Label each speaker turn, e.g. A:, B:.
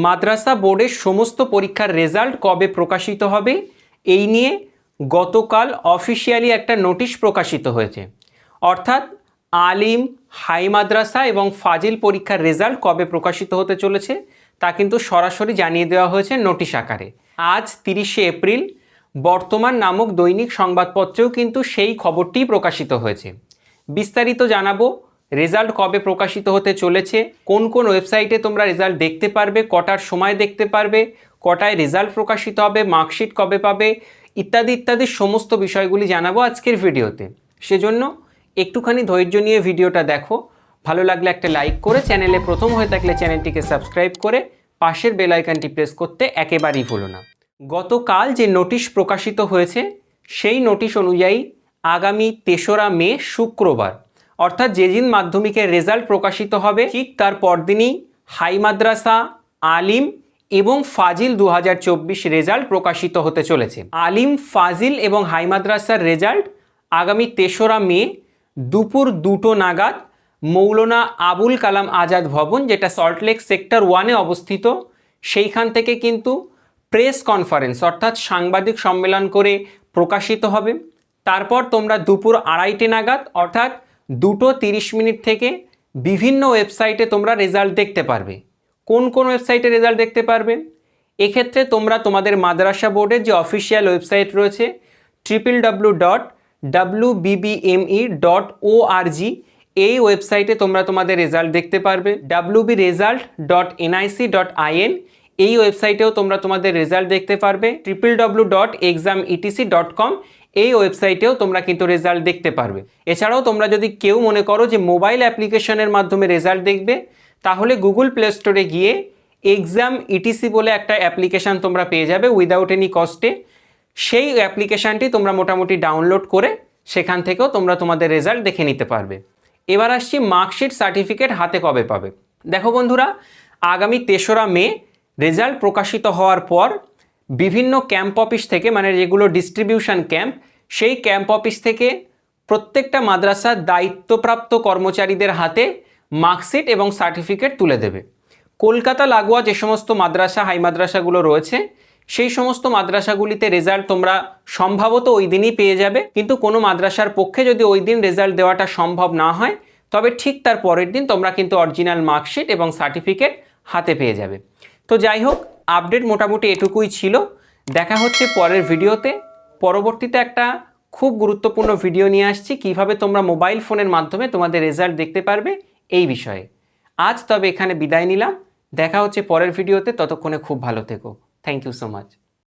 A: মাদ্রাসা বোর্ডের সমস্ত পরীক্ষার রেজাল্ট কবে প্রকাশিত হবে? এই নিয়ে গতকাল অফিসিয়ালি একটা নোটিশ প্রকাশিত হয়েছে। অর্থাৎ আলিম, হাই মাদ্রাসা এবং ফাজিল পরীক্ষার রেজাল্ট কবে প্রকাশিত হতে চলেছে তা কিন্তু সরাসরি জানিয়ে দেওয়া হয়েছে নোটিশ আকারে। আজ তিরিশে এপ্রিল, বর্তমান নামক দৈনিক সংবাদপত্রেও কিন্তু সেই খবরটিই প্রকাশিত হয়েছে। বিস্তারিত জানাব রেজাল্ট কবে প্রকাশিত হতে চলেছে, কোন কোন ওয়েবসাইটে তোমরা রেজাল্ট দেখতে পারবে, কটার সময় দেখতে পারবে, কটায় রেজাল্ট প্রকাশিত হবে, মার্কশিট কবে পাবে, ইত্যাদি ইত্যাদি সমস্ত বিষয়গুলি জানাব আজকের ভিডিওতে। সেজন্য একটুখানি ধৈর্য নিয়ে ভিডিওটা দেখো। ভালো লাগলে একটা লাইক করে চ্যানেলে প্রথম হয়ে থাকলে চ্যানেলটিকে সাবস্ক্রাইব করে পাশের বেল আইকনটি প্রেস করতে একেবারেই ভুলো না। গতকাল যে নোটিশ প্রকাশিত হয়েছে, সেই নোটিশ অনুযায়ী আগামী তেসরা মে, শুক্রবার অর্থাৎ যেদিন মাধ্যমিকের রেজাল্ট প্রকাশিত হবে ঠিক তার পরদিনই হাই মাদ্রাসা, আলিম এবং ফাজিল দু হাজার চব্বিশ রেজাল্ট প্রকাশিত হতে চলেছে। আলিম, ফাজিল এবং হাই মাদ্রাসার রেজাল্ট আগামী তেসরা মে দুপুর দুটো নাগাদ মৌলানা আবুল কালাম আজাদ ভবন, যেটা সল্টলেক সেক্টর ওয়ানে অবস্থিত, সেইখান থেকে কিন্তু প্রেস কনফারেন্স অর্থাৎ সাংবাদিক সম্মেলন করে প্রকাশিত হবে। তারপর তোমরা দুপুর আড়াইটে নাগাদ অর্থাৎ দুটো তিরিশ মিনিট থেকে বিভিন্ন ওয়েবসাইটে তোমরা রেজাল্ট দেখতে পারবে। কোন কোন ওয়েবসাইটে রেজাল্ট দেখতে পারবে? এক্ষেত্রে তোমরা তোমাদের মাদ্রাসা বোর্ডের যে অফিসিয়াল ওয়েবসাইট রয়েছে triple W dot W BBME dot O R G এই ওয়েবসাইটে তোমরা তোমাদের রেজাল্ট দেখতে পারবে। W B result dot NIC dot IN এই ওয়েবসাইটেও তোমরা তোমাদের রেজাল্ট দেখতে পারবে। Triple W dot exam ETC dot com এই ওয়েবসাইটেও তোমরা কিন্তু রেজাল্ট দেখতে পারবে। এছাড়াও তোমরা যদি কেউ মনে করো যে মোবাইল অ্যাপ্লিকেশনের মাধ্যমে রেজাল্ট দেখবে, তাহলে গুগল প্লে স্টোরে গিয়ে এক্সাম ইটিসি বলে একটা অ্যাপ্লিকেশান তোমরা পেয়ে যাবে উইদাউট এনি কস্টে সেই অ্যাপ্লিকেশানটি তোমরা মোটামুটি ডাউনলোড করে সেখান থেকেও তোমরা তোমাদের রেজাল্ট দেখে নিতে পারবে। এবার আসছি মার্কশিট সার্টিফিকেট হাতে কবে পাবে। দেখো বন্ধুরা, আগামী তেসরা মে রেজাল্ট প্রকাশিত হওয়ার পর বিভিন্ন ক্যাম্প অফিস থেকে মানে যেগুলো ডিস্ট্রিবিউশন ক্যাম্প সেই ক্যাম্প অফিস থেকে প্রত্যেকটা মাদ্রাসার দায়িত্বপ্রাপ্ত কর্মচারীদের হাতে মার্কশিট এবং সার্টিফিকেট তুলে দেবে। কলকাতা, লাগোয়া যে সমস্ত মাদ্রাসা, হাই মাদ্রাসাগুলো রয়েছে, সেই সমস্ত মাদ্রাসাগুলিতে রেজাল্ট তোমরা সম্ভবত ওই দিনই পেয়ে যাবে। কিন্তু কোনো মাদ্রাসার পক্ষে যদি ওই দিন রেজাল্ট দেওয়াটা সম্ভব না হয়, তবে ঠিক তার পরের দিন তোমরা কিন্তু অরিজিনাল মার্কশিট এবং সার্টিফিকেট হাতে পেয়ে যাবে। তো যাই হোক আপডেট মোটামুটি এটুকুই ছিল। দেখা হচ্ছে পরের ভিডিওতে। পরবর্তীতে একটা খুব গুরুত্বপূর্ণ ভিডিও নিয়ে আসছি, কীভাবে তোমরা মোবাইল ফোনের মাধ্যমে তোমাদের রেজাল্ট দেখতে পারবে এই বিষয়ে। আজ তবে এখানে বিদায় নিলাম। দেখা হচ্ছে পরের ভিডিওতে, ততক্ষণে খুব ভালো থেকো। Thank you so much